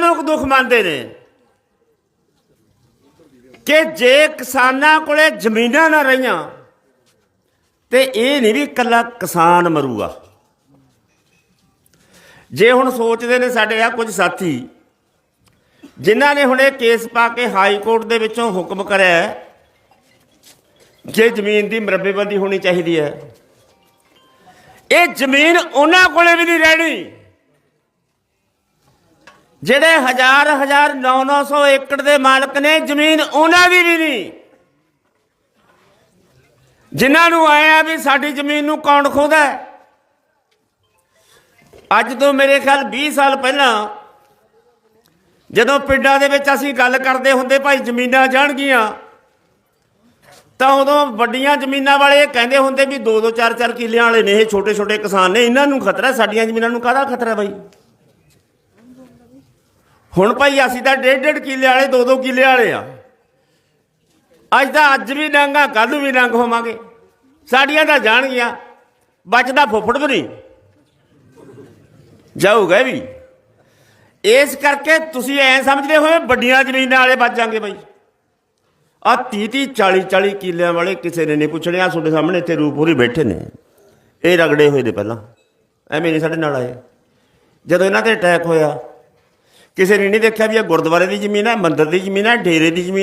ਲੋਕ ਦੁੱਖ ਮੰਨਦੇ ਨੇ। ਕਿ ਜੇ ਕਿਸਾਨਾਂ ਕੋਲੇ ਜ਼ਮੀਨਾਂ ਨਾ ਰਹੀਆਂ, ਤੇ ਇਹ ਨਹੀਂ ਵੀ ਇਕੱਲਾ ਕਿਸਾਨ ਮਰੂਗਾ। ਜੇ ਹੁਣ ਸੋਚਦੇ ਨੇ ਸਾਡੇ ਆ ਕੁਝ ਸਾਥੀ, ਜਿਨ੍ਹਾਂ ਨੇ ਹੁਣ ਇਹ ਕੇਸ ਪਾ ਕੇ ਹਾਈ ਕੋਰਟ ਦੇ ਵਿੱਚੋਂ ਹੁਕਮ ਕਰਿਆ ਜੇ ਜ਼ਮੀਨ ਦੀ ਮਰਬੇਬੰਦੀ ਹੋਣੀ ਚਾਹੀਦੀ ਹੈ। ਇਹ ਜ਼ਮੀਨ ਉਹਨਾਂ ਕੋਲੇ ਵੀ ਨਹੀਂ ਰਹਿਣੀ। ਜਿਹੜੇ ਹਜ਼ਾਰ ਹਜ਼ਾਰ 9-900 ਏਕੜ ਦੇ ਮਾਲਕ ਨੇ ਜ਼ਮੀਨ ਉਹਨਾਂ ਦੀ ਵੀ ਨਹੀਂ। ਜਿਨ੍ਹਾਂ ਨੂੰ ਆਇਆ ਵੀ ਸਾਡੀ ਜ਼ਮੀਨ ਨੂੰ ਕੌਣ ਖੋਦਾ ਅੱਜ ਤੋਂ ਮੇਰੇ ਖਿਆਲ 20 ਸਾਲ ਪਹਿਲਾਂ ਜਦੋਂ ਪਿੰਡਾਂ ਦੇ ਵਿੱਚ ਅਸੀਂ ਗੱਲ ਕਰਦੇ ਹੁੰਦੇ ਭਾਈ ਜ਼ਮੀਨਾਂ ਜਾਣਗੀਆਂ, ਤਾਂ ਉਦੋਂ ਵੱਡੀਆਂ ਜ਼ਮੀਨਾਂ ਵਾਲੇ ਇਹ ਕਹਿੰਦੇ ਹੁੰਦੇ ਵੀ 2-2 4-4 ਕਿੱਲਿਆਂ ਵਾਲੇ ਨੇ, ਇਹ ਛੋਟੇ-ਛੋਟੇ ਕਿਸਾਨ ਨੇ, ਇਹਨਾਂ ਨੂੰ ਖਤਰਾ, ਸਾਡੀਆਂ ਜ਼ਮੀਨਾਂ ਨੂੰ ਕਾਹਦਾ ਖਤਰਾ ਬਾਈ? ਹੁਣ ਭਾਈ ਅਸੀਂ ਤਾਂ ਡੇਢ ਡੇਢ ਕਿੱਲੇ ਵਾਲੇ 2-2 ਕਿੱਲੇ ਵਾਲੇ ਆ। ਅੱਜ ਤਾਂ ਅੱਜ ਵੀ ਡਾਂਗਾ ਕੱਲ ਨੂੰ ਵੀ ਡੰਗ ਹੋਵਾਂਗੇ। ਸਾਡੀਆਂ ਤਾਂ ਜਾਣਗੀਆਂ, ਬਚਦਾ ਫੁੱਫੜ ਵੀ ਨਹੀਂ। ਜਾਊਗਾ ਵੀ। ਇਸ ਕਰਕੇ ਤੁਸੀਂ ਐ ਸਮਝਦੇ ਹੋਏ ਵੱਡੀਆਂ ਜ਼ਮੀਨਾਂ ਵਾਲੇ ਬਚ ਜਾਣਗੇ ਬਾਈ। ਆ 30 30 40 40 ਕਿੱਲਿਆਂ ਵਾਲੇ ਕਿਸੇ ਨੇ ਨਹੀਂ ਪੁੱਛਣਿਆ ਤੁਹਾਡੇ ਸਾਹਮਣੇ ਇੱਥੇ ਰੂਪੂਰੀ ਬੈਠੇ ਨੇ। ਇਹ ਰਗੜੇ ਹੋਏ ਨੇ ਪਹਿਲਾਂ। ਐਵੇਂ ਨਹੀਂ ਸਾਡੇ ਨਾਲ ਆਏ। ਜਦੋਂ ਇਹਨਾਂ ਤੇ ਅਟੈਕ ਹੋਇਆ ਕਿਸੇ ਨੇ ਨਹੀਂ ਦੇਖਿਆ ਵੀ ਇਹ ਗੁਰਦੁਆਰੇ ਦੀ ਜ਼ਮੀਨ ਹੈ, ਮੰਦਿਰ ਦੀ ਜ਼ਮੀਨ ਹੈ, ਡੇਰੇ ਦੀ ਜ਼ਮੀਨ